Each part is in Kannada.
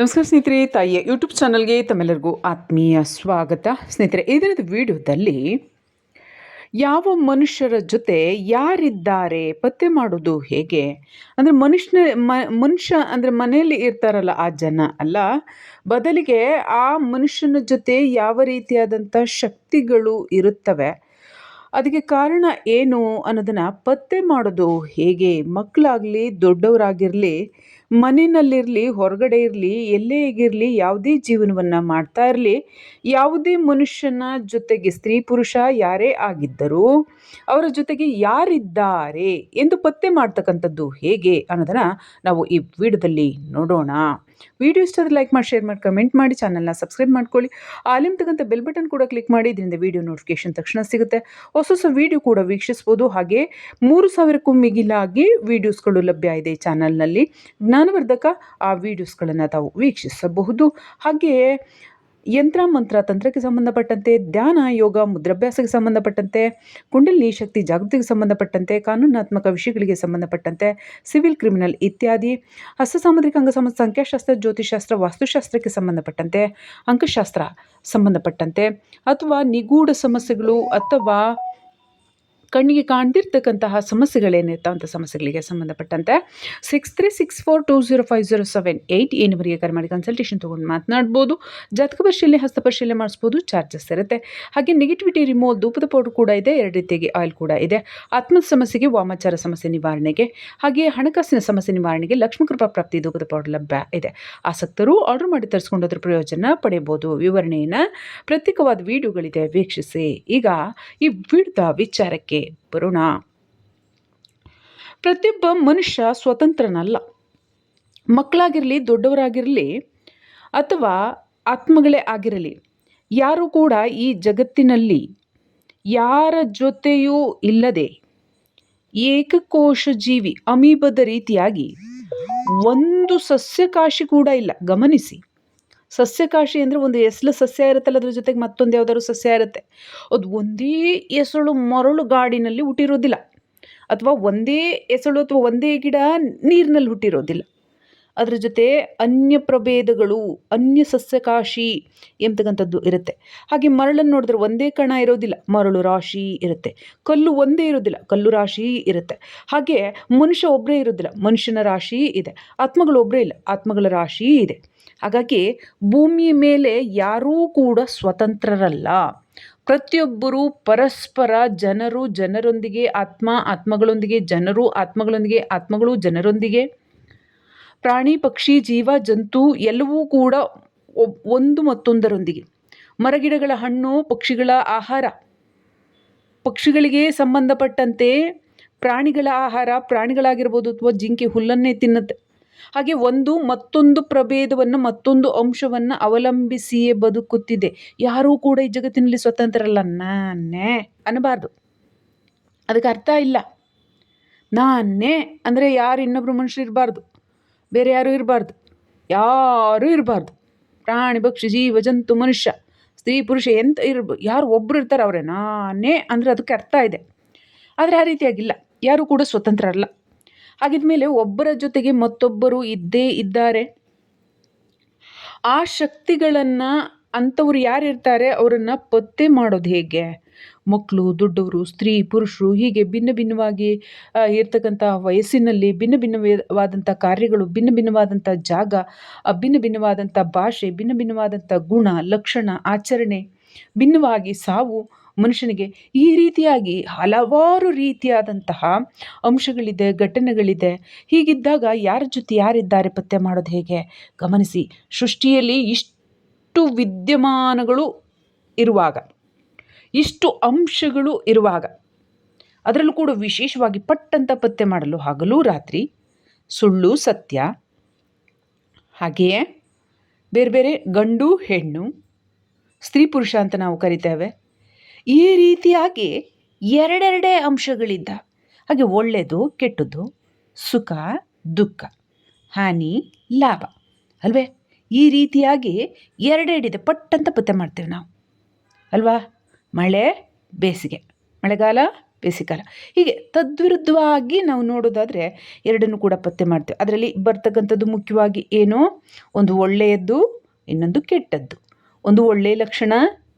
ನಮಸ್ಕಾರ ಸ್ನೇಹಿತರೆ, ತಾಯಿಯ ಯೂಟ್ಯೂಬ್ ಚಾನಲ್ಗೆ ತಮ್ಮೆಲ್ಲರಿಗೂ ಆತ್ಮೀಯ ಸ್ವಾಗತ. ಸ್ನೇಹಿತರೆ, ಈ ದಿನದ ವಿಡಿಯೋದಲ್ಲಿ ಯಾವ ಮನುಷ್ಯರ ಜೊತೆ ಯಾರಿದ್ದಾರೆ, ಪತ್ತೆ ಮಾಡೋದು ಹೇಗೆ? ಅಂದರೆ ಮನುಷ್ಯನ ಮನುಷ್ಯ ಅಂದರೆ ಮನೆಯಲ್ಲಿ ಇರ್ತಾರಲ್ಲ ಆ ಜನ ಅಲ್ಲ, ಬದಲಿಗೆ ಆ ಮನುಷ್ಯನ ಜೊತೆ ಯಾವ ರೀತಿಯಾದಂಥ ಶಕ್ತಿಗಳು ಇರುತ್ತವೆ? ಅದಕ್ಕೆ ಕಾರಣ ಏನು ಅನ್ನೋದನ್ನು ಪತ್ತೆ ಮಾಡೋದು ಹೇಗೆ? ಮಕ್ಕಳಾಗಲಿ ದೊಡ್ಡವರಾಗಿರಲಿ ಮನೆಯಲ್ಲಿರಲಿ ಹೊರಗಡೆ ಇರಲಿ, ಎಲ್ಲೇ ಆಗಿರಲಿ, ಯಾವುದೇ ಜೀವನವನ್ನು ಮಾಡ್ತಾ ಇರಲಿ, ಯಾವುದೇ ಮನುಷ್ಯನ ಜೊತೆಗೆ ಸ್ತ್ರೀ ಪುರುಷ ಯಾರೇ ಆಗಿದ್ದರೂ ಅವರ ಜೊತೆಗೆ ಯಾರಿದ್ದಾರೆ ಎಂದು ಪತ್ತೆ ಮಾಡ್ತಕ್ಕಂಥದ್ದು ಹೇಗೆ ಅನ್ನೋದನ್ನು ನಾವು ಈ ವಿಡಿಯೋದಲ್ಲಿ ನೋಡೋಣ. ವಿಡಿಯೋ ಇಷ್ಟ ಲೈಕ್ ಮಾಡಿ ಶೇರ್ ಮಾಡಿ ಕಮೆಂಟ್ ಮಾಡಿ ಚಾನಲ್ನ ಸಬ್ಸ್ಕ್ರೈಬ್ ಮಾಡ್ಕೊಳ್ಳಿ. ತಗಂತ ಬೆಲ್ ಬಟನ್ ಕೂಡ ಕ್ಲಿಕ್ ಮಾಡಿ, ಇದರಿಂದ ವಿಡಿಯೋ ನೋಟಿಫಿಕೇಶನ್ ತಕ್ಷಣ ಸಿಗುತ್ತೆ. ಹೊಸ ಹೊಸ ವಿಡಿಯೋ ಕೂಡ ವೀಕ್ಷಿಸ್ಬೋದು. ಹಾಗೆ ಮೂರು ಸಾವಿರಕ್ಕೂ ಮಿಗಿಲಾಗಿ ವೀಡಿಯೋಸ್ಗಳು ಲಭ್ಯ ಇದೆ ಚಾನಲ್ನಲ್ಲಿ ಜ್ಞಾನವರ್ಧಕ ಆ ವೀಡಿಯೋಸ್ಗಳನ್ನು ತಾವು ವೀಕ್ಷಿಸಬಹುದು. ಹಾಗೆಯೇ ಯಂತ್ರ, ಮಂತ್ರ, ತಂತ್ರಕ್ಕೆ ಸಂಬಂಧಪಟ್ಟಂತೆ, ಧ್ಯಾನ, ಯೋಗ, ಮುದ್ರಾಭ್ಯಾಸಕ್ಕೆ ಸಂಬಂಧಪಟ್ಟಂತೆ ಕುಂಡಲಿನಿ ಶಕ್ತಿ, ಜಾಗೃತಿಗೆ ಸಂಬಂಧಪಟ್ಟಂತೆ, ಕಾನೂನಾತ್ಮಕ ವಿಷಯಗಳಿಗೆ ಸಂಬಂಧಪಟ್ಟಂತೆ, ಸಿವಿಲ್, ಕ್ರಿಮಿನಲ್ ಇತ್ಯಾದಿ ಹಸ್ತ ಸಾಮುದ್ರಿಕ ಅಂಗಸಮ ಸಂಖ್ಯಾಶಾಸ್ತ್ರ ಜ್ಯೋತಿಷಾಸ್ತ್ರ ವಾಸ್ತುಶಾಸ್ತ್ರಕ್ಕೆ ಸಂಬಂಧಪಟ್ಟಂತೆ, ಅಂಕಶಾಸ್ತ್ರ ಸಂಬಂಧಪಟ್ಟಂತೆ ಅಥವಾ ನಿಗೂಢ ಸಮಸ್ಯೆಗಳು ಅಥವಾ ಕಣ್ಣಿಗೆ ಕಾಣ್ದಿರ್ತಕ್ಕಂತಹ ಅಂತ ಸಮಸ್ಯೆಗಳಿಗೆ ಸಂಬಂಧಪಟ್ಟಂತೆ six three six four two zero five zero seven eight ಈ ನಂಬರಿಗೆ ಕರೆ ಮಾಡಿ ಕನ್ಸಲ್ಟೇಷನ್ ತೊಗೊಂಡು ಮಾತನಾಡ್ಬೋದು. ಜಾತಕ ಪರಿಶೀಲನೆ, ಹಸ್ತ ಪರಿಶೀಲನೆ ಮಾಡಿಸ್ಬೋದು ಚಾರ್ಜಸ್ ಇರುತ್ತೆ. ಹಾಗೆ ನೆಗೆಟಿವಿಟಿ ರಿಮೂವಲ್ ಧೂಪದ ಪೌಡರ್ ಕೂಡ ಇದೆ, ಎರಡು ರೀತಿಯಾಗಿ ಆಯಿಲ್ ಕೂಡ ಇದೆ. ಆತ್ಮದ ಸಮಸ್ಯೆಗೆ ವಾಮಾಚಾರ ಸಮಸ್ಯೆ ನಿವಾರಣೆಗೆ, ಹಾಗೆ ಹಣಕಾಸಿನ ಸಮಸ್ಯೆ ನಿವಾರಣೆಗೆ ಲಕ್ಷ್ಮೀಕೃಪಾ ಪ್ರಾಪ್ತಿ ಧೂಪದ ಪೌಡರ್ ಲಭ್ಯ ಇದೆ. ಆಸಕ್ತರು ಆರ್ಡರ್ ಮಾಡಿ ತರಿಸ್ಕೊಂಡು ಅದ್ರ ಪ್ರಯೋಜನ ಪಡೆಯಬಹುದು. ವಿವರಣೆಯನ್ನು ಪ್ರತ್ಯೇಕವಾದ ವಿಡಿಯೋಗಳಿದೆ ವೀಕ್ಷಿಸಿ. ಈಗ ಈ ವಿಡ್ದ ವಿಚಾರಕ್ಕೆ ಬರೋಣ. ಪ್ರತಿಯೊಬ್ಬ ಮನುಷ್ಯ ಸ್ವತಂತ್ರನಲ್ಲ. ಮಕ್ಕಳಾಗಿರಲಿ, ದೊಡ್ಡವರಾಗಿರಲಿ ಅಥವಾ ಆತ್ಮಗಳೇ ಆಗಿರಲಿ, ಯಾರು ಕೂಡ ಈ ಜಗತ್ತಿನಲ್ಲಿ ಯಾರ ಜೊತೆಯೂ ಇಲ್ಲದೆ ಏಕಕೋಶ ಜೀವಿ ಅಮೀಬದ ರೀತಿಯಾಗಿ ಒಂದು ಸಸ್ಯಕಾಶಿ ಕೂಡ ಇಲ್ಲ. ಗಮನಿಸಿ. ಸಸ್ಯಕಾಶಿ ಅಂದರೆ ಒಂದು ಎಸ್ಲು ಸಸ್ಯ ಇರುತ್ತಲ್ಲ ಅದ್ರ ಜೊತೆಗೆ ಮತ್ತೊಂದು ಯಾವುದಾದ್ರು ಸಸ್ಯ ಇರುತ್ತೆ. ಅದು ಒಂದೇ ಎಸಳು ಮರಳು ಗಾಡಿನಲ್ಲಿ ಹುಟ್ಟಿರೋದಿಲ್ಲ. ಅಥವಾ ಒಂದೇ ಎಸಳು ಅಥವಾ ಒಂದೇ ಗಿಡ ನೀರಿನಲ್ಲಿ ಹುಟ್ಟಿರೋದಿಲ್ಲ. ಅದರ ಜೊತೆ ಅನ್ಯ ಪ್ರಭೇದಗಳು, ಅನ್ಯ ಸಸ್ಯಕಾಶಿ ಎಂಬತಕ್ಕಂಥದ್ದು ಇರುತ್ತೆ. ಹಾಗೆ ಮರಳನ್ನು ನೋಡಿದ್ರೆ ಒಂದೇ ಕಣ ಇರೋದಿಲ್ಲ, ಮರಳು ರಾಶಿ ಇರುತ್ತೆ. ಕಲ್ಲು ಒಂದೇ ಇರೋದಿಲ್ಲ, ಕಲ್ಲು ರಾಶಿ ಇರುತ್ತೆ. ಹಾಗೆ ಮನುಷ್ಯ ಒಬ್ಬರೇ ಇರೋದಿಲ್ಲ, ಮನುಷ್ಯನ ರಾಶಿ ಇದೆ. ಆತ್ಮಗಳು ಒಬ್ಬರೇ ಇಲ್ಲ, ಆತ್ಮಗಳ ರಾಶಿ ಇದೆ. ಹಾಗಾಗಿ ಭೂಮಿ ಮೇಲೆ ಯಾರೂ ಕೂಡ ಸ್ವತಂತ್ರರಲ್ಲ. ಪ್ರತಿಯೊಬ್ಬರೂ ಪರಸ್ಪರ ಜನರು, ಜನರೊಂದಿಗೆ ಆತ್ಮ, ಆತ್ಮಗಳೊಂದಿಗೆ ಜನರು, ಆತ್ಮಗಳೊಂದಿಗೆ ಆತ್ಮಗಳು, ಜನರೊಂದಿಗೆ ಪ್ರಾಣಿ, ಪಕ್ಷಿ, ಜೀವ, ಜಂತು ಎಲ್ಲವೂ ಕೂಡ ಒಂದು ಮತ್ತೊಂದರೊಂದಿಗೆ. ಮರಗಿಡಗಳ ಹಣ್ಣು, ಪಕ್ಷಿಗಳ ಆಹಾರ. ಪಕ್ಷಿಗಳಿಗೆ ಸಂಬಂಧಪಟ್ಟಂತೆ ಪ್ರಾಣಿಗಳ ಆಹಾರ, ಪ್ರಾಣಿಗಳಾಗಿರ್ಬೋದು ಅಥವಾ ಜಿಂಕೆ, ಹುಲ್ಲನ್ನೇ ತಿನ್ನುತ್ತೆ. ಹಾಗೆ ಒಂದು ಮತ್ತೊಂದು ಪ್ರಭೇದವನ್ನು, ಮತ್ತೊಂದು ಅಂಶವನ್ನು ಅವಲಂಬಿಸಿಯೇ ಬದುಕುತ್ತಿದೆ. ಯಾರೂ ಕೂಡ ಈ ಜಗತ್ತಿನಲ್ಲಿ ಸ್ವತಂತ್ರರಲ್ಲ. ನಾನೇ ಅನ್ನಬಾರ್ದು. ಅದಕ್ಕೆ ಅರ್ಥ ಇಲ್ಲ. ನಾನೇ ಅಂದರೆ ಯಾರು ಇನ್ನೊಬ್ಬರು ಮನುಷ್ಯರು ಇರಬಾರ್ದು. ಬೇರೆ ಯಾರೂ ಇರಬಾರ್ದು. ಯಾರೂ ಇರಬಾರ್ದು. ಪ್ರಾಣಿ, ಪಕ್ಷಿ, ಜೀವ, ಜಂತು, ಮನುಷ್ಯ, ಸ್ತ್ರೀ, ಪುರುಷ ಎಂತ ಇರ್ಬ, ಯಾರು ಒಬ್ಬರು ಇರ್ತಾರೆ ಅವರೇ. ನಾನೇ ಅಂದರೆ ಅದಕ್ಕೆ ಅರ್ಥ ಇದೆ. ಆದರೆ ಆ ರೀತಿಯಾಗಿಲ್ಲ. ಯಾರೂ ಕೂಡ ಸ್ವತಂತ್ರ ಅಲ್ಲ ಹಾಗಿದ್ಮೇಲೆ ಒಬ್ಬರ ಜೊತೆಗೆ ಮತ್ತೊಬ್ಬರು ಇದ್ದೇ ಇದ್ದಾರೆ. ಆ ಶಕ್ತಿಗಳನ್ನು ಅಂಥವ್ರು ಯಾರಿರ್ತಾರೆ ಅವರನ್ನು ಪತ್ತೆ ಮಾಡೋದು ಹೇಗೆ? ಮಕ್ಕಳು ದೊಡ್ಡವರು, ಸ್ತ್ರೀ, ಪುರುಷರು ಹೀಗೆ ಭಿನ್ನ ಭಿನ್ನವಾಗಿ ಇರ್ತಕ್ಕಂಥ ವಯಸ್ಸಿನಲ್ಲಿ ಭಿನ್ನ ಭಿನ್ನವಾದಂಥ ಕಾರ್ಯಗಳು, ಭಿನ್ನ ಭಿನ್ನವಾದಂಥ ಜಾಗ ಭಿನ್ನ ಭಿನ್ನವಾದಂಥ ಭಾಷೆ, ಭಿನ್ನ ಭಿನ್ನವಾದಂಥ ಗುಣ, ಲಕ್ಷಣ, ಆಚರಣೆ, ಭಿನ್ನವಾಗಿ ಸಾವು ಮನುಷ್ಯನಿಗೆ ಈ ರೀತಿಯಾಗಿ ಹಲವಾರು ರೀತಿಯಾದಂತಹ ಅಂಶಗಳಿದೆ, ಘಟನೆಗಳಿದೆ. ಹೀಗಿದ್ದಾಗ ಯಾರ ಜೊತೆ ಯಾರಿದ್ದಾರೆ, ಪತ್ತೆ ಮಾಡೋದು ಹೇಗೆ? ಗಮನಿಸಿ, ಸೃಷ್ಟಿಯಲ್ಲಿ ಇಷ್ಟು ವಿದ್ಯಮಾನಗಳು ಇರುವಾಗ, ಇಷ್ಟು ಅಂಶಗಳು ಇರುವಾಗ, ಅದರಲ್ಲೂ ಕೂಡ ವಿಶೇಷವಾಗಿ ಪಟ್ಟಂತ ಪತ್ತೆ ಮಾಡಲು ಹಗಲು, ರಾತ್ರಿ, ಸುಳ್ಳು, ಸತ್ಯ ಹಾಗೆಯೇ ಬೇರೆ ಬೇರೆ ಗಂಡು, ಹೆಣ್ಣು, ಸ್ತ್ರೀ, ಪುರುಷ ಅಂತ ನಾವು ಕರಿತೇವೆ. ಈ ರೀತಿಯಾಗಿ ಎರಡೆರಡೇ ಅಂಶಗಳಿದ್ದ. ಹಾಗೆ ಒಳ್ಳೆಯದು ಕೆಟ್ಟದ್ದು ಸುಖ, ದುಃಖ, ಹಾನಿ, ಲಾಭ, ಅಲ್ವೇ? ಈ ರೀತಿಯಾಗಿ ಎರಡೆರಡಿದೆ ಪಟ್ಟಂತ ಪತ್ತೆ ಮಾಡ್ತೇವೆ ನಾವು. ಅಲ್ವಾ? ಮಳೆ, ಬೇಸಿಗೆ. ಮಳೆಗಾಲ, ಬೇಸಿಗೆಕಾಲ. ಹೀಗೆ ತದ್ವಿರುದ್ಧವಾಗಿ ನಾವು ನೋಡೋದಾದರೆ ಎರಡನ್ನು ಕೂಡ ಪತ್ತೆ ಮಾಡ್ತೇವೆ. ಅದರಲ್ಲಿ ಬರ್ತಕ್ಕಂಥದ್ದು ಮುಖ್ಯವಾಗಿ ಏನು? ಒಂದು ಒಳ್ಳೆಯದ್ದು, ಇನ್ನೊಂದು ಕೆಟ್ಟದ್ದು. ಒಂದು ಒಳ್ಳೆಯ ಲಕ್ಷಣ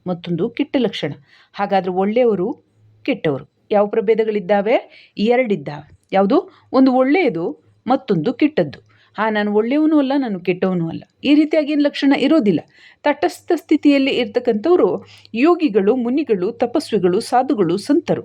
ಮತ್ತೊಂದು ಕೆಟ್ಟ ಲಕ್ಷಣ. ಹಾಗಾದರೆ ಒಳ್ಳೆಯವರು ಕೆಟ್ಟವರು. ಯಾವ ಪ್ರಭೇದಗಳಿದ್ದಾವೆ? ಎರಡಿದ್ದಾವೆ. ಯಾವುದು? ಒಂದು ಒಳ್ಳೆಯದು, ಮತ್ತೊಂದು ಕೆಟ್ಟದ್ದು. ಹಾಂ ನಾನು ಒಳ್ಳೆಯವನು ಅಲ್ಲ, ನಾನು ಕೆಟ್ಟವನು ಅಲ್ಲ. ಈ ರೀತಿಯಾಗಿ ಏನು ಲಕ್ಷಣ ಇರೋದಿಲ್ಲ. ತಟಸ್ಥ ಸ್ಥಿತಿಯಲ್ಲಿ ಇರ್ತಕ್ಕಂಥವರು ಯೋಗಿಗಳು, ಮುನಿಗಳು, ತಪಸ್ವಿಗಳು, ಸಾಧುಗಳು, ಸಂತರು,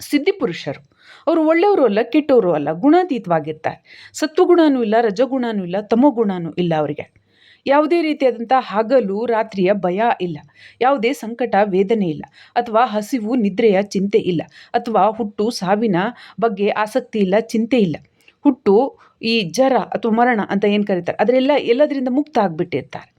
ಸಿದ್ಧಿಪುರುಷರು. ಅವರು ಒಳ್ಳೆಯವರು ಅಲ್ಲ, ಕೆಟ್ಟವರು ಅಲ್ಲ, ಗುಣಾತೀತವಾಗಿರ್ತಾರೆ. ಸತ್ವಗುಣನೂ ಇಲ್ಲ, ರಜಗುಣನೂ ಇಲ್ಲ, ತಮೋಗುಣನೂ ಇಲ್ಲ ಅವರಿಗೆ. ಯಾವುದೇ ರೀತಿಯಾದಂಥ ಹಗಲು, ರಾತ್ರಿಯ ಭಯ ಇಲ್ಲ. ಯಾವುದೇ ಸಂಕಟ, ವೇದನೆ ಇಲ್ಲ. ಅಥವಾ ಹಸಿವು, ನಿದ್ರೆಯ ಚಿಂತೆ ಇಲ್ಲ. ಅಥವಾ ಹುಟ್ಟು, ಸಾವಿನ ಬಗ್ಗೆ ಆಸಕ್ತಿ ಇಲ್ಲ, ಚಿಂತೆ ಇಲ್ಲ. ಹುಟ್ಟು, ಈ ಜರ ಅಥವಾ ಮರಣ ಅಂತ ಏನು ಕರೀತಾರೆ? ಅದರೆಲ್ಲ ಎಲ್ಲದರಿಂದ ಮುಕ್ತ ಆಗಿಬಿಟ್ಟಿರ್ತಾರೆ.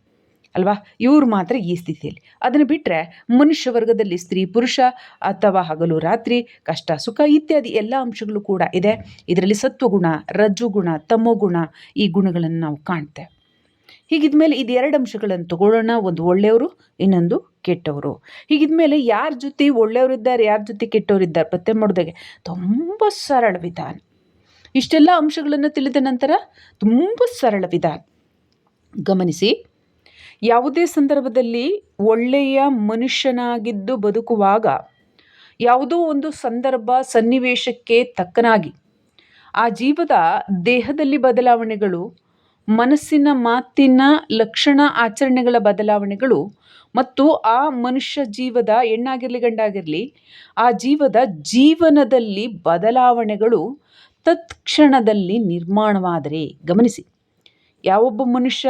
ಅಲ್ವಾ? ಇವರು ಮಾತ್ರ ಈ ಸ್ಥಿತಿಯಲ್ಲಿ. ಅದನ್ನು ಬಿಟ್ಟರೆ ಮನುಷ್ಯ ವರ್ಗದಲ್ಲಿ ಸ್ತ್ರೀ, ಪುರುಷ ಅಥವಾ ಹಗಲು, ರಾತ್ರಿ, ಕಷ್ಟ, ಸುಖ ಇತ್ಯಾದಿ ಎಲ್ಲ ಅಂಶಗಳು ಕೂಡ ಇದೆ. ಇದರಲ್ಲಿ ಸತ್ವಗುಣ, ರಜ್ಜುಗುಣ, ತಮೋಗುಣ ಈ ಗುಣಗಳನ್ನು ನಾವು ಕಾಣ್ತೇವೆ. ಹೀಗಿದ್ಮೇಲೆ ಎರಡು ಅಂಶಗಳನ್ನು ತಗೊಳ್ಳೋಣ. ಒಂದು ಒಳ್ಳೆಯವರು, ಇನ್ನೊಂದು ಕೆಟ್ಟವರು. ಹೀಗಿದ್ಮೇಲೆ ಯಾರ ಜೊತೆ ಒಳ್ಳೆಯವರಿದ್ದಾರೆ ಯಾರ ಜೊತೆ ಕೆಟ್ಟವರಿದ್ದಾರೆ ಪತ್ತೆ ಮಾಡೋದಾಗೆ ತುಂಬ ಸರಳ ವಿಧಾನ. ಇಷ್ಟೆಲ್ಲ ಅಂಶಗಳನ್ನು ತಿಳಿದ ನಂತರ ತುಂಬ ಸರಳ ವಿಧಾನ. ಗಮನಿಸಿ, ಯಾವುದೇ ಸಂದರ್ಭದಲ್ಲಿ ಒಳ್ಳೆಯ ಮನುಷ್ಯನಾಗಿದ್ದು ಬದುಕುವಾಗ ಯಾವುದೋ ಒಂದು ಸಂದರ್ಭ ಸನ್ನಿವೇಶಕ್ಕೆ ತಕ್ಕನಾಗಿ ಆ ಜೀವದ ದೇಹದಲ್ಲಿ ಬದಲಾವಣೆಗಳು ಮನಸ್ಸಿನ ಮಾತಿನ ಲಕ್ಷಣ ಆಚರಣೆಗಳ ಬದಲಾವಣೆಗಳು ಮತ್ತು ಆ ಮನುಷ್ಯ ಜೀವದ ಹೆಣ್ಣಾಗಿರಲಿ ಗಂಡಾಗಿರಲಿ, ಆ ಜೀವದ ಜೀವನದಲ್ಲಿ ಬದಲಾವಣೆಗಳು ತತ್ಕ್ಷಣದಲ್ಲಿ ನಿರ್ಮಾಣವಾದರೆ ಗಮನಿಸಿ. ಯಾವೊಬ್ಬ ಮನುಷ್ಯ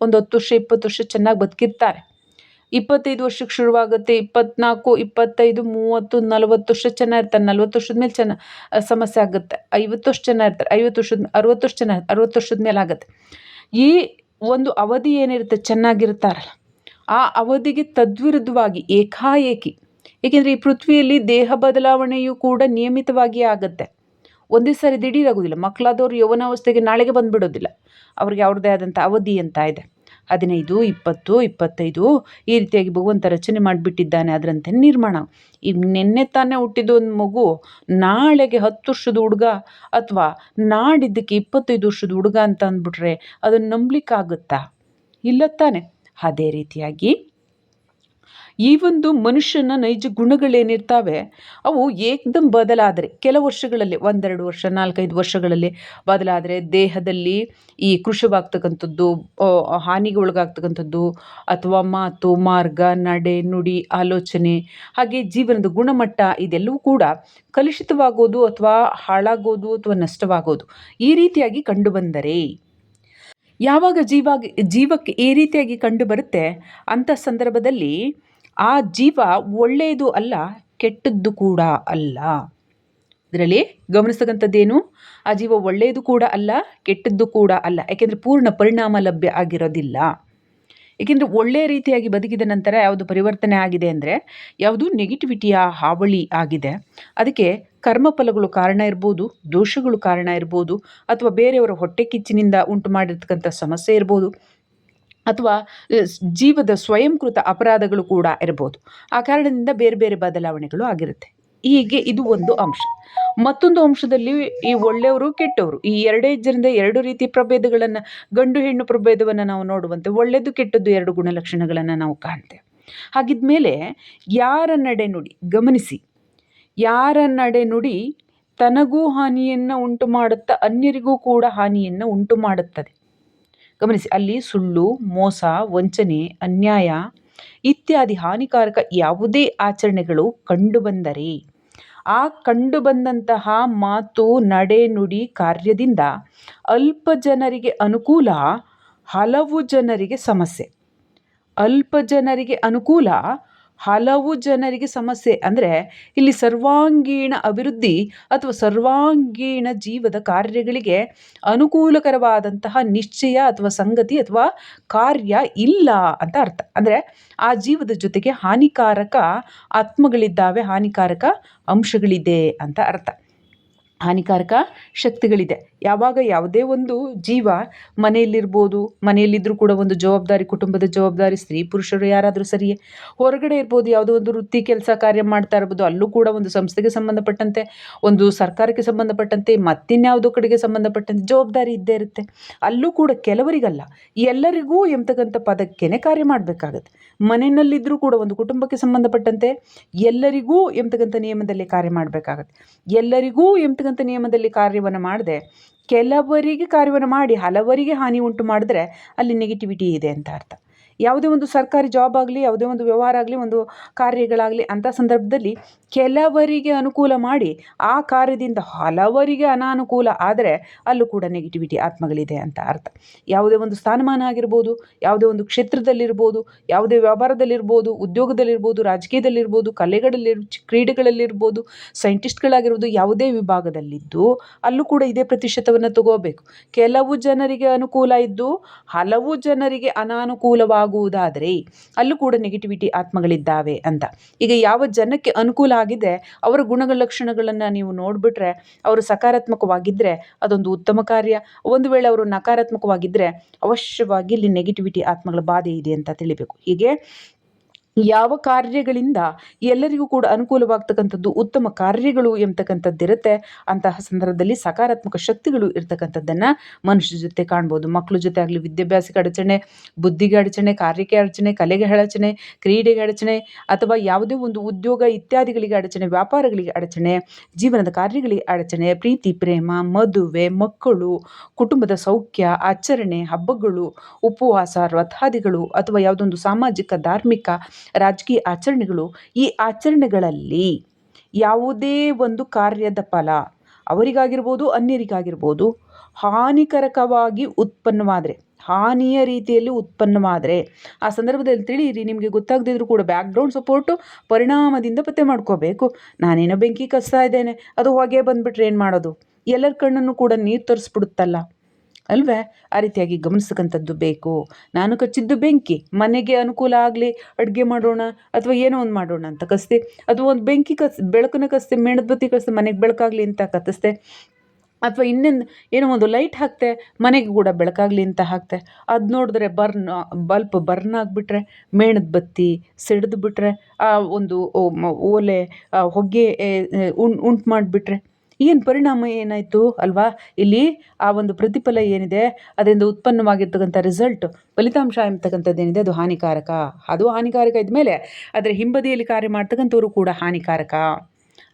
ಒಂದು ಹತ್ತು ವರ್ಷ, ಇಪ್ಪತ್ತು ವರ್ಷ ಚೆನ್ನಾಗಿ ಬದುಕಿರ್ತಾರೆ. ಇಪ್ಪತ್ತೈದು ವರ್ಷಕ್ಕೆ ಶುರುವಾಗುತ್ತೆ, ಇಪ್ಪತ್ನಾಲ್ಕು, ಇಪ್ಪತ್ತೈದು, ಮೂವತ್ತು, ನಲವತ್ತು ವರ್ಷ ಜನ ಇರ್ತಾರೆ. ನಲ್ವತ್ತು ವರ್ಷದ ಮೇಲೆ ಚೆನ್ನ ಸಮಸ್ಯೆ ಆಗುತ್ತೆ. ಐವತ್ತು ವರ್ಷ ಜನ ಇರ್ತಾರೆ. ಐವತ್ತು ವರ್ಷದ ಅರವತ್ತು ವರ್ಷ ಜನ ಅರವತ್ತು ವರ್ಷದ ಮೇಲೆ ಆಗುತ್ತೆ. ಈ ಒಂದು ಅವಧಿ ಏನಿರುತ್ತೆ? ಚೆನ್ನಾಗಿರ್ತಾರಲ್ಲ. ಆ ಅವಧಿಗೆ ತದ್ವಿರುದ್ಧವಾಗಿ, ಏಕಾಏಕಿ, ಏಕೆಂದರೆ ಈ ಪೃಥ್ವಿಯಲ್ಲಿ ದೇಹ ಬದಲಾವಣೆಯು ಕೂಡ ನಿಯಮಿತವಾಗಿ ಆಗುತ್ತೆ. ಒಂದೇ ಸಾರಿ ದಿಢೀರಾಗೋದಿಲ್ಲ ಮಕ್ಕಳಾದವರು ಯೌವನಾವಸ್ಥೆಗೆ ನಾಳೆಗೆ ಬಂದುಬಿಡೋದಿಲ್ಲ. ಅವ್ರಿಗೆ ಅವ್ರದ್ದೇ ಆದಂಥ ಅವಧಿ ಅಂತ ಇದೆ. ಹದಿನೈದು, ಇಪ್ಪತ್ತು, ಇಪ್ಪತ್ತೈದು ಈ ರೀತಿಯಾಗಿ ಭಗವಂತ ರಚನೆ ಮಾಡಿಬಿಟ್ಟಿದ್ದಾನೆ ಅದರಂತೆ ನಿರ್ಮಾಣ. ಈಗ ನಿನ್ನೆ ತಾನೇ ಹುಟ್ಟಿದ ಒಂದು ಮಗು, ನಾಳೆಗೆ ಹತ್ತು ವರ್ಷದ ಹುಡುಗ ಅಥವಾ ನಾಡಿದ್ದಕ್ಕೆ ಇಪ್ಪತ್ತೈದು ವರ್ಷದ ಹುಡುಗ ಅಂತ ಅಂದ್ಬಿಟ್ರೆ ಅದನ್ನು ನಂಬಲಿಕ್ಕಾಗುತ್ತಾ? ಇಲ್ಲ ತಾನೆ. ಅದೇ ರೀತಿಯಾಗಿ ಈ ಒಂದು ಮನುಷ್ಯನ ನೈಜ ಗುಣಗಳೇನಿರ್ತಾವೆ? ಅವು ಏಕ್ದಮ್ ಬದಲಾದರೆ ಕೆಲವು ವರ್ಷಗಳಲ್ಲಿ, ಒಂದೆರಡು ವರ್ಷ, ನಾಲ್ಕೈದು ವರ್ಷಗಳಲ್ಲಿ ಬದಲಾದರೆ, ದೇಹದಲ್ಲಿ ಈ ಕೃಷವಾಗ್ತಕ್ಕಂಥದ್ದು ಹಾನಿಗೆ ಒಳಗಾಗ್ತಕ್ಕಂಥದ್ದು ಅಥವಾ ಮಾತು, ಮಾರ್ಗ, ನಡೆ, ನುಡಿ, ಆಲೋಚನೆ, ಹಾಗೆ ಜೀವನದ ಗುಣಮಟ್ಟ ಇದೆಲ್ಲವೂ ಕೂಡ ಕಲುಷಿತವಾಗೋದು ಅಥವಾ ಹಾಳಾಗೋದು ಅಥವಾ ನಷ್ಟವಾಗೋದು ಈ ರೀತಿಯಾಗಿ ಕಂಡುಬಂದರೆ. ಯಾವಾಗ ಜೀವ ಜೀವಕ್ಕೆ ಈ ರೀತಿಯಾಗಿ ಕಂಡುಬರುತ್ತೆ? ಅಂಥ ಸಂದರ್ಭದಲ್ಲಿ ಆ ಜೀವ ಒಳ್ಳೆಯದು ಅಲ್ಲ, ಕೆಟ್ಟದ್ದು ಕೂಡ ಅಲ್ಲ. ಇದರಲ್ಲಿ ಗಮನಿಸ್ತಕ್ಕಂಥದ್ದೇನು? ಆ ಜೀವ ಒಳ್ಳೆಯದು ಕೂಡ ಅಲ್ಲ, ಕೆಟ್ಟದ್ದು ಕೂಡ ಅಲ್ಲ. ಯಾಕೆಂದರೆ ಪೂರ್ಣ ಪರಿಣಾಮ ಲಭ್ಯ ಆಗಿರೋದಿಲ್ಲ. ಏಕೆಂದರೆ ಒಳ್ಳೆಯ ರೀತಿಯಾಗಿ ಬದುಕಿದ ನಂತರ ಯಾವುದು ಪರಿವರ್ತನೆ ಆಗಿದೆ ಅಂದರೆ ಯಾವುದು ನೆಗೆಟಿವಿಟಿಯ ಹಾವಳಿ ಆಗಿದೆ. ಅದಕ್ಕೆ ಕರ್ಮಫಲಗಳು ಕಾರಣ ಇರ್ಬೋದು, ದೋಷಗಳು ಕಾರಣ ಇರ್ಬೋದು, ಅಥವಾ ಬೇರೆಯವರ ಹೊಟ್ಟೆ ಕಿಚ್ಚಿನಿಂದ ಉಂಟು ಮಾಡಿರ್ತಕ್ಕಂಥ ಸಮಸ್ಯೆ ಇರ್ಬೋದು. ಅಥವಾ ಜೀವದ ಸ್ವಯಂಕೃತ ಅಪರಾಧಗಳು ಕೂಡ ಇರ್ಬೋದು ಆ ಕಾರಣದಿಂದ ಬೇರೆ ಬೇರೆ ಬದಲಾವಣೆಗಳು ಆಗಿರುತ್ತೆ. ಹೀಗೆ ಇದು ಒಂದು ಅಂಶ. ಮತ್ತೊಂದು ಅಂಶದಲ್ಲಿ ಈ ಒಳ್ಳೆಯವರು ಕೆಟ್ಟವರು. ಈ ಎರಡೇ ಜನರಿಂದ ಎರಡು ರೀತಿ ಪ್ರಭೇದಗಳನ್ನು, ಗಂಡು ಹೆಣ್ಣು ಪ್ರಭೇದವನ್ನು ನಾವು ನೋಡುವಂತೆ ಒಳ್ಳೆಯದು ಕೆಟ್ಟದ್ದು ಎರಡು ಗುಣಲಕ್ಷಣಗಳನ್ನು ನಾವು ಕಾಣ್ತೇವೆ. ಹಾಗಿದ್ಮೇಲೆ ಯಾರ ನಡೆ ನುಡಿ, ಗಮನಿಸಿ. ಯಾರ ನಡೆ ನುಡಿ ತನಗೂ ಹಾನಿಯನ್ನು ಉಂಟು ಮಾಡುತ್ತಾ ಅನ್ಯರಿಗೂ ಕೂಡ ಹಾನಿಯನ್ನು ಉಂಟು ಮಾಡುತ್ತದೆ ಗಮನಿಸಿ, ಅಲ್ಲಿ ಸುಳ್ಳು, ಮೋಸ, ವಂಚನೆ, ಅನ್ಯಾಯ ಇತ್ಯಾದಿ ಹಾನಿಕಾರಕ ಯಾವುದೇ ಆಚರಣೆಗಳು ಕಂಡುಬಂದರೆ ಆ ಕಂಡುಬಂದಂತಹ ಮಾತು ನಡೆ ನುಡಿ ಕಾರ್ಯದಿಂದ ಅಲ್ಪ ಜನರಿಗೆ ಅನುಕೂಲ, ಹಲವು ಜನರಿಗೆ ಸಮಸ್ಯೆ. ಅಲ್ಪ ಜನರಿಗೆ ಅನುಕೂಲ ಹಲವು ಜನರಿಗೆ ಸಮಸ್ಯೆ ಅಂದರೆ ಇಲ್ಲಿ ಸರ್ವಾಂಗೀಣ ಅಭಿವೃದ್ಧಿ ಅಥವಾ ಸರ್ವಾಂಗೀಣ ಜೀವದ ಕಾರ್ಯಗಳಿಗೆ ಅನುಕೂಲಕರವಾದಂತಹ ನಿಶ್ಚಯ ಅಥವಾ ಸಂಗತಿ ಅಥವಾ ಕಾರ್ಯ ಇಲ್ಲ ಅಂತ ಅರ್ಥ. ಅಂದರೆ ಆ ಜೀವದ ಜೊತೆಗೆ ಹಾನಿಕಾರಕ ಆತ್ಮಗಳಿದ್ದಾವೆ, ಹಾನಿಕಾರಕ ಅಂಶಗಳಿದೆ ಅಂತ ಅರ್ಥ. ಹಾನಿಕಾರಕ ಶಕ್ತಿಗಳಿದೆ. ಯಾವಾಗ ಯಾವುದೇ ಒಂದು ಜೀವ ಮನೆಯಲ್ಲಿರ್ಬೋದು ಮನೆಯಲ್ಲಿದ್ದರೂ ಕೂಡ ಒಂದು ಜವಾಬ್ದಾರಿ, ಕುಟುಂಬದ ಜವಾಬ್ದಾರಿ, ಸ್ತ್ರೀ ಪುರುಷರು ಯಾರಾದರೂ ಸರಿಯೇ, ಹೊರಗಡೆ ಇರ್ಬೋದು, ಯಾವುದೋ ಒಂದು ವೃತ್ತಿ ಕೆಲಸ ಕಾರ್ಯ ಮಾಡ್ತಾ ಇರ್ಬೋದು, ಅಲ್ಲೂ ಕೂಡ ಒಂದು ಸಂಸ್ಥೆಗೆ ಸಂಬಂಧಪಟ್ಟಂತೆ, ಒಂದು ಸರ್ಕಾರಕ್ಕೆ ಸಂಬಂಧಪಟ್ಟಂತೆ, ಮತ್ತಿನ್ಯಾವುದೋ ಕಡೆಗೆ ಸಂಬಂಧಪಟ್ಟಂತೆ ಜವಾಬ್ದಾರಿ ಇದ್ದೇ ಇರುತ್ತೆ. ಅಲ್ಲೂ ಕೂಡ ಕೆಲವರಿಗಲ್ಲ, ಎಲ್ಲರಿಗೂ ಎಂಬತಕ್ಕಂಥ ಪದಕ್ಕೇನೆ ಕಾರ್ಯ ಮಾಡಬೇಕಾಗತ್ತೆ. ಮನೆಯಲ್ಲಿದ್ದರೂ ಕೂಡ ಒಂದು ಕುಟುಂಬಕ್ಕೆ ಸಂಬಂಧಪಟ್ಟಂತೆ ಎಲ್ಲರಿಗೂ ಎಂಬತಕ್ಕಂಥ ನಿಯಮದಲ್ಲಿ ಕಾರ್ಯ ಮಾಡಬೇಕಾಗತ್ತೆ. ಎಲ್ಲರಿಗೂ ಎಂಬತಕ್ಕಂಥ ನಿಯಮದಲ್ಲಿ ಕಾರ್ಯವನ್ನು ಮಾಡದೆ. ಕೆಲವರಿಗೆ ಕಾರ್ಯವನ್ನು ಮಾಡಿ, ಹಲವರಿಗೆ ಹಾನಿ ಉಂಟು ಮಾಡಿದ್ರೆ ಅಲ್ಲಿ ನೆಗೆಟಿವಿಟಿ ಇದೆ ಅಂತ ಅರ್ಥ. ಯಾವುದೇ ಒಂದು ಸರ್ಕಾರಿ ಜಾಬ್ ಆಗಲಿ, ಯಾವುದೇ ಒಂದು ವ್ಯವಹಾರ ಆಗಲಿ, ಒಂದು ಕಾರ್ಯಗಳಾಗಲಿ ಅಂಥ ಸಂದರ್ಭದಲ್ಲಿ ಕೆಲವರಿಗೆ ಅನುಕೂಲ ಮಾಡಿ ಆ ಕಾರ್ಯದಿಂದ ಹಲವರಿಗೆ ಅನಾನುಕೂಲ ಆದರೆ ಅಲ್ಲೂ ಕೂಡ ನೆಗೆಟಿವಿಟಿ ಆತ್ಮಗಳಿದೆ ಅಂತ ಅರ್ಥ. ಯಾವುದೇ ಒಂದು ಸ್ಥಾನಮಾನ ಆಗಿರ್ಬೋದು, ಯಾವುದೇ ಒಂದು ಕ್ಷೇತ್ರದಲ್ಲಿರ್ಬೋದು, ಯಾವುದೇ ವ್ಯಾಪಾರದಲ್ಲಿರ್ಬೋದು, ಉದ್ಯೋಗದಲ್ಲಿರ್ಬೋದು, ರಾಜಕೀಯದಲ್ಲಿರ್ಬೋದು, ಕಲೆಗಳಲ್ಲಿ, ಕ್ರೀಡೆಗಳಲ್ಲಿರ್ಬೋದು ಸೈಂಟಿಸ್ಟ್ಗಳಾಗಿರ್ಬೋದು ಯಾವುದೇ ವಿಭಾಗದಲ್ಲಿದ್ದು ಅಲ್ಲೂ ಕೂಡ ಇದೇ ಪ್ರತಿಶತವನ್ನು ತಗೋಬೇಕು. ಕೆಲವು ಜನರಿಗೆ ಅನುಕೂಲ ಇದ್ದು, ಹಲವು ಜನರಿಗೆ ಅನಾನುಕೂಲವಾಗುವುದಾದರೆ ಅಲ್ಲೂ ಕೂಡ ನೆಗೆಟಿವಿಟಿ ಆತ್ಮಗಳಿದ್ದಾವೆ ಅಂತ. ಈಗ ಯಾವ ಜನಕ್ಕೆ ಅನುಕೂಲ ಆಗಿದೆ, ಅವರ ಗುಣಗಳ ಲಕ್ಷಣಗಳನ್ನು ನೀವು ನೋಡಿಬಿಟ್ರೆ, ಅವರು ಸಕಾರಾತ್ಮಕವಾಗಿದ್ದರೆ ಅದೊಂದು ಉತ್ತಮ ಕಾರ್ಯ. ಒಂದು ವೇಳೆ ಅವರು ನಕಾರಾತ್ಮಕವಾಗಿದ್ದರೆ ಅವಶ್ಯವಾಗಿ ಇಲ್ಲಿ ನೆಗೆಟಿವಿಟಿ ಆತ್ಮಗಳ ಬಾಧೆ ಇದೆ ಅಂತ ತಿಳಿಬೇಕು. ಹೀಗೆ ಯಾವ ಕಾರ್ಯಗಳಿಂದ ಎಲ್ಲರಿಗೂ ಕೂಡ ಅನುಕೂಲವಾಗ್ತಕ್ಕಂಥದ್ದು ಉತ್ತಮ ಕಾರ್ಯಗಳು ಎಂಬತಕ್ಕಂಥದ್ದಿರುತ್ತೆ. ಅಂತಹ ಸಂದರ್ಭದಲ್ಲಿ ಸಕಾರಾತ್ಮಕ ಶಕ್ತಿಗಳು ಇರ್ತಕ್ಕಂಥದ್ದನ್ನು ಮನುಷ್ಯ ಜೊತೆ ಕಾಣ್ಬೋದು. ಮಕ್ಕಳ ಜೊತೆ ಆಗಲಿ, ವಿದ್ಯಾಭ್ಯಾಸಕ್ಕೆ ಅಡಚಣೆ, ಬುದ್ಧಿಗೆ ಅಡಚಣೆ, ಕಾರ್ಯಕ್ಕೆ ಅಡಚಣೆ, ಕಲೆಗೆ ಅಡಚಣೆ, ಕ್ರೀಡೆಗೆ ಅಡಚಣೆ, ಅಥವಾ ಯಾವುದೇ ಒಂದು ಉದ್ಯೋಗ ಇತ್ಯಾದಿಗಳಿಗೆ ಅಡಚಣೆ, ವ್ಯಾಪಾರಗಳಿಗೆ ಅಡಚಣೆ, ಜೀವನದ ಕಾರ್ಯಗಳಿಗೆ ಅಡಚಣೆ, ಪ್ರೀತಿ, ಪ್ರೇಮ, ಮದುವೆ, ಮಕ್ಕಳು, ಕುಟುಂಬದ ಸೌಖ್ಯ, ಆಚರಣೆ, ಹಬ್ಬಗಳು, ಉಪವಾಸ ವ್ರತಾದಿಗಳು ಅಥವಾ ಯಾವುದೊಂದು ಸಾಮಾಜಿಕ, ಧಾರ್ಮಿಕ ರಾಜಕೀಯ ಆಚರಣೆಗಳು, ಈ ಆಚರಣೆಗಳಲ್ಲಿ ಯಾವುದೇ ಒಂದು ಕಾರ್ಯದ ಫಲ ಅವರಿಗಾಗಿರ್ಬೋದು, ಅನ್ಯರಿಗಾಗಿರ್ಬೋದು, ಹಾನಿಕರಕವಾಗಿ ಉತ್ಪನ್ನವಾದರೆ, ಹಾನಿಯ ರೀತಿಯಲ್ಲಿ ಉತ್ಪನ್ನವಾದರೆ, ಆ ಸಂದರ್ಭದಲ್ಲಿ ತಿಳಿಯಿರಿ, ನಿಮಗೆ ಗೊತ್ತಾಗದಿದ್ರೂ ಕೂಡ ಬ್ಯಾಕ್ಗ್ರೌಂಡ್ ಸಪೋರ್ಟು ಪರಿಣಾಮದಿಂದ ಪತ್ತೆ ಮಾಡ್ಕೋಬೇಕು. ನಾನೇನೋ ಬೆಂಕಿ ಕಸ್ತಾ ಇದ್ದೇನೆ, ಅದು ಹೊಗೆ ಬಂದುಬಿಟ್ರೆ ಏನು ಮಾಡೋದು? ಎಲ್ಲರ ಕಣ್ಣನ್ನು ಕೂಡ ನೀರು ತರಿಸ್ಬಿಡುತ್ತಲ್ಲ. ಅಲ್ವೇ? ಆ ರೀತಿಯಾಗಿ ಗಮನಿಸ್ತಕ್ಕಂಥದ್ದು ಬೇಕು. ನಾನು ಕಚ್ಚಿದ್ದು ಬೆಂಕಿ. ಮನೆಗೆ ಅನುಕೂಲ ಆಗಲಿ, ಅಡುಗೆ ಮಾಡೋಣ ಅಥವಾ ಏನೋ ಒಂದು ಮಾಡೋಣ ಅಂತ ಕಸ್ತೆ. ಅಥವಾ ಒಂದು ಬೆಂಕಿ ಕಸ್, ಬೆಳಕನ್ನು ಕಸ್ತೆ, ಮೇಣದ ಬತ್ತಿ ಕಸ್ದೆ ಮನೆಗೆ ಬೆಳಕಾಗಲಿ ಅಂತ ಕತ್ತಿಸ್ತೆ ಅಥವಾ ಇನ್ನೊಂದು, ಏನೋ ಒಂದು ಲೈಟ್ ಹಾಕ್ತೆ, ಮನೆಗೆ ಕೂಡ ಬೆಳಕಾಗಲಿ ಅಂತ ಹಾಕ್ತೆ. ಅದು ನೋಡಿದ್ರೆ ಬರ್ನ್, ಬಲ್ಪ್ ಬರ್ನ್ ಆಗಿಬಿಟ್ರೆ, ಮೇಣದ ಬತ್ತಿ ಸಿಡಿದು ಬಿಟ್ಟರೆ ಆ ಒಂದು ಓಲೆ ಹೊಗೆ ಉಂಟು ಮಾಡಿಬಿಟ್ರೆ ಏನು ಪರಿಣಾಮ ಏನಾಯಿತು ಅಲ್ವಾ? ಇಲ್ಲಿ ಆ ಒಂದು ಪ್ರತಿಫಲ ಏನಿದೆ, ಅದರಿಂದ ಉತ್ಪನ್ನವಾಗಿರ್ತಕ್ಕಂಥ ರಿಸಲ್ಟ್ ಫಲಿತಾಂಶ ಎಂಬತಕ್ಕಂಥದ್ದು ಏನಿದೆ, ಅದು ಹಾನಿಕಾರಕ. ಅದು ಹಾನಿಕಾರಕ ಇದ್ಮೇಲೆ, ಅದರ ಹಿಂಬದಿಯಲ್ಲಿ ಕಾರ್ಯ ಮಾಡ್ತಕ್ಕಂಥವ್ರು ಕೂಡ ಹಾನಿಕಾರಕ.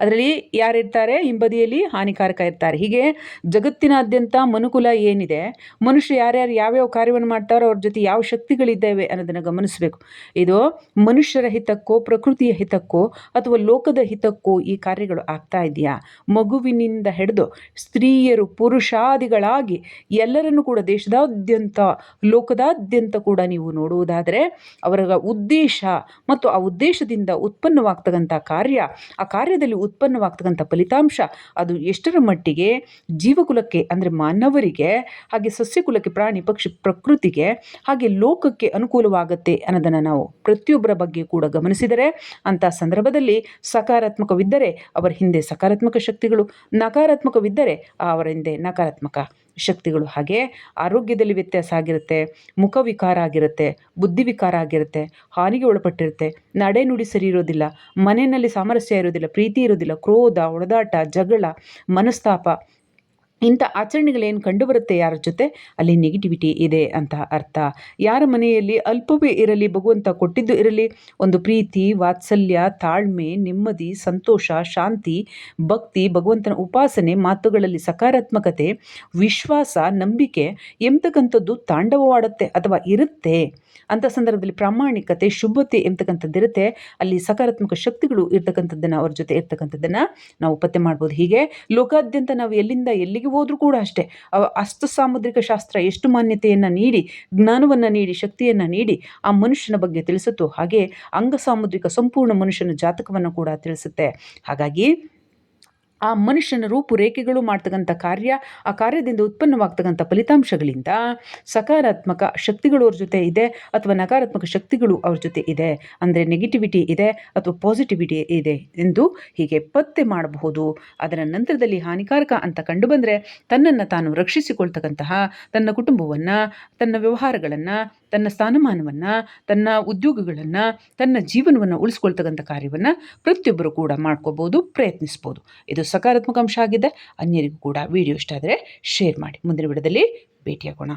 ಅದರಲ್ಲಿ ಯಾರಿರ್ತಾರೆ? ಹಿಂಬದಿಯಲ್ಲಿ ಹಾನಿಕಾರಕ ಇರ್ತಾರೆ. ಹೀಗೆ ಜಗತ್ತಿನಾದ್ಯಂತ ಮನುಕುಲ ಏನಿದೆ? ಮನುಷ್ಯ ಯಾರ್ಯಾರು ಯಾವ್ಯಾವ ಕಾರ್ಯವನ್ನು ಮಾಡ್ತಾರೋ ಅವ್ರ ಜೊತೆ ಯಾವ ಶಕ್ತಿಗಳಿದ್ದಾವೆ ಅನ್ನೋದನ್ನು ಗಮನಿಸಬೇಕು. ಇದು ಮನುಷ್ಯರ ಹಿತಕ್ಕೋ, ಪ್ರಕೃತಿಯ ಹಿತಕ್ಕೋ ಅಥವಾ ಲೋಕದ ಹಿತಕ್ಕೋ ಈ ಕಾರ್ಯಗಳು ಆಗ್ತಾ ಇದೆಯಾ? ಮಗುವಿನಿಂದ ಹಿಡಿದು ಸ್ತ್ರೀಯರು ಪುರುಷಾದಿಗಳಾಗಿ ಎಲ್ಲರನ್ನು ಕೂಡ ದೇಶದಾದ್ಯಂತ, ಲೋಕದಾದ್ಯಂತ ಕೂಡ ನೀವು ನೋಡುವುದಾದರೆ ಅವರ ಉದ್ದೇಶ ಮತ್ತು ಆ ಉದ್ದೇಶದಿಂದ ಉತ್ಪನ್ನವಾಗ್ತಕ್ಕಂಥ ಕಾರ್ಯ ಆ ಕಾರ್ಯದಲ್ಲಿ ಉತ್ಪನ್ನವಾಗ್ತಕ್ಕಂಥ ಫಲಿತಾಂಶ, ಅದು ಎಷ್ಟರ ಮಟ್ಟಿಗೆ ಜೀವಕುಲಕ್ಕೆ ಅಂದರೆ ಮಾನವರಿಗೆ, ಹಾಗೆ ಸಸ್ಯಕುಲಕ್ಕೆ, ಪ್ರಾಣಿ ಪಕ್ಷಿ ಪ್ರಕೃತಿಗೆ, ಹಾಗೆ ಲೋಕಕ್ಕೆ ಅನುಕೂಲವಾಗುತ್ತೆ ಅನ್ನೋದನ್ನು ನಾವು ಪ್ರತಿಯೊಬ್ಬರ ಬಗ್ಗೆ ಕೂಡ ಗಮನಿಸಿದರೆ, ಅಂಥ ಸಂದರ್ಭದಲ್ಲಿ ಸಕಾರಾತ್ಮಕವಿದ್ದರೆ, ಅವರ ಹಿಂದೆ ಸಕಾರಾತ್ಮಕ ಶಕ್ತಿಗಳು, ನಕಾರಾತ್ಮಕವಿದ್ದರೆ ಅವರ ಹಿಂದೆ ನಕಾರಾತ್ಮಕ ಶಕ್ತಿಗಳು. ಹಾಗೆ ಆರೋಗ್ಯದಲ್ಲಿ ವ್ಯತ್ಯಾಸ ಆಗಿರುತ್ತೆ, ಮುಖವಿಕಾರ ಆಗಿರುತ್ತೆ, ಬುದ್ಧಿವಿಕಾರ ಆಗಿರುತ್ತೆ, ಹಾನಿಗೆ ಒಳಪಟ್ಟಿರುತ್ತೆ. ನಡೆ ನುಡಿ ಸರಿ ಇರೋದಿಲ್ಲ, ಮನೆಯಲ್ಲಿ ಸಾಮರಸ್ಯ ಇರೋದಿಲ್ಲ, ಪ್ರೀತಿ ಇರೋದಿಲ್ಲ, ಕ್ರೋಧ ಹೊಡೆದಾಟ ಜಗಳ, ಮನಸ್ತಾಪ ಇಂಥ ಆಚರಣೆಗಳೇನು ಕಂಡುಬರುತ್ತೆ ಯಾರ ಜೊತೆ? ಅಲ್ಲಿ ನೆಗೆಟಿವಿಟಿ ಇದೆ ಅಂತ ಅರ್ಥ. ಯಾರ ಮನೆಯಲ್ಲಿ ಅಲ್ಪವೇ ಇರಲಿ, ಭಗವಂತ ಕೊಟ್ಟಿದ್ದು ಇರಲಿ, ಒಂದು ಪ್ರೀತಿ, ವಾತ್ಸಲ್ಯ, ತಾಳ್ಮೆ, ನೆಮ್ಮದಿ, ಸಂತೋಷ, ಶಾಂತಿ, ಭಕ್ತಿ, ಭಗವಂತನ ಉಪಾಸನೆ, ಮಾತುಗಳಲ್ಲಿ ಸಕಾರಾತ್ಮಕತೆ, ವಿಶ್ವಾಸ, ನಂಬಿಕೆ ಎಂಬತಕ್ಕಂಥದ್ದು ತಾಂಡವವಾಡುತ್ತೆ ಅಥವಾ ಇರುತ್ತೆ. ಅಂಥ ಸಂದರ್ಭದಲ್ಲಿ ಪ್ರಾಮಾಣಿಕತೆ, ಶುಭತೆ ಎಂಬತಕ್ಕಂಥದ್ದಿರುತ್ತೆ ಅಲ್ಲಿ ಸಕಾರಾತ್ಮಕ ಶಕ್ತಿಗಳು ಇರ್ತಕ್ಕಂಥದ್ದನ್ನು ಅವ್ರ ಜೊತೆ ಇರ್ತಕ್ಕಂಥದ್ದನ್ನು ನಾವು ಪತ್ತೆ ಮಾಡ್ಬೋದು. ಹೀಗೆ ಲೋಕಾದ್ಯಂತ ನಾವು ಎಲ್ಲಿಂದ ಎಲ್ಲಿಗೆ ಹೋದರೂ ಕೂಡ ಅಷ್ಟೇ ಅಷ್ಟು ಸಾಮುದ್ರಿಕ ಶಾಸ್ತ್ರ ಎಷ್ಟು ಮಾನ್ಯತೆಯನ್ನು ನೀಡಿ, ಜ್ಞಾನವನ್ನು ನೀಡಿ, ಶಕ್ತಿಯನ್ನು ನೀಡಿ ಆ ಮನುಷ್ಯನ ಬಗ್ಗೆ ತಿಳಿಸುತ್ತೋ ಹಾಗೆ ಅಂಗ ಸಾಮುದ್ರಿಕ ಸಂಪೂರ್ಣ ಮನುಷ್ಯನ ಜಾತಕವನ್ನು ಕೂಡ ತಿಳಿಸುತ್ತೆ. ಹಾಗಾಗಿ ಆ ಮನುಷ್ಯನ ರೂಪುರೇಖೆಗಳು ಮಾಡ್ತಕ್ಕಂಥ ಕಾರ್ಯ, ಆ ಕಾರ್ಯದಿಂದ ಉತ್ಪನ್ನವಾಗ್ತಕ್ಕಂಥ ಫಲಿತಾಂಶಗಳಿಂದ ಸಕಾರಾತ್ಮಕ ಶಕ್ತಿಗಳು ಅವ್ರ ಜೊತೆ ಇದೆ ಅಥವಾ ನಕಾರಾತ್ಮಕ ಶಕ್ತಿಗಳು ಅವ್ರ ಜೊತೆ ಇದೆ ಅಂದರೆ ನೆಗೆಟಿವಿಟಿ ಇದೆ ಅಥವಾ ಪಾಸಿಟಿವಿಟಿ ಇದೆ ಎಂದು ಹೀಗೆ ಪತ್ತೆ ಮಾಡಬಹುದು. ಅದರ ನಂತರದಲ್ಲಿ ಹಾನಿಕಾರಕ ಅಂತ ಕಂಡುಬಂದರೆ ತನ್ನನ್ನು ತಾನು ರಕ್ಷಿಸಿಕೊಳ್ತಕ್ಕಂತಹ ತನ್ನ ಕುಟುಂಬವನ್ನು, ತನ್ನ ವ್ಯವಹಾರಗಳನ್ನು, ತನ್ನ ಸ್ಥಾನಮಾನವನ್ನು, ತನ್ನ ಉದ್ಯೋಗಗಳನ್ನು, ತನ್ನ ಜೀವನವನ್ನು ಉಳಿಸ್ಕೊಳ್ತಕ್ಕಂಥ ಕಾರ್ಯವನ್ನು ಪ್ರತಿಯೊಬ್ಬರು ಕೂಡ ಮಾಡ್ಕೋಬೋದು ಪ್ರಯತ್ನಿಸ್ಬೋದು. ಇದು ಸಕಾರಾತ್ಮಕ ಅಂಶ ಆಗಿದೆ. ಅನ್ಯರಿಗೂ ಕೂಡ ವಿಡಿಯೋ ಇಷ್ಟ ಆದರೆ ಶೇರ್ ಮಾಡಿ. ಮುಂದಿನ ವಿಡಿಯೋದಲ್ಲಿ ಭೇಟಿಯಾಗೋಣ.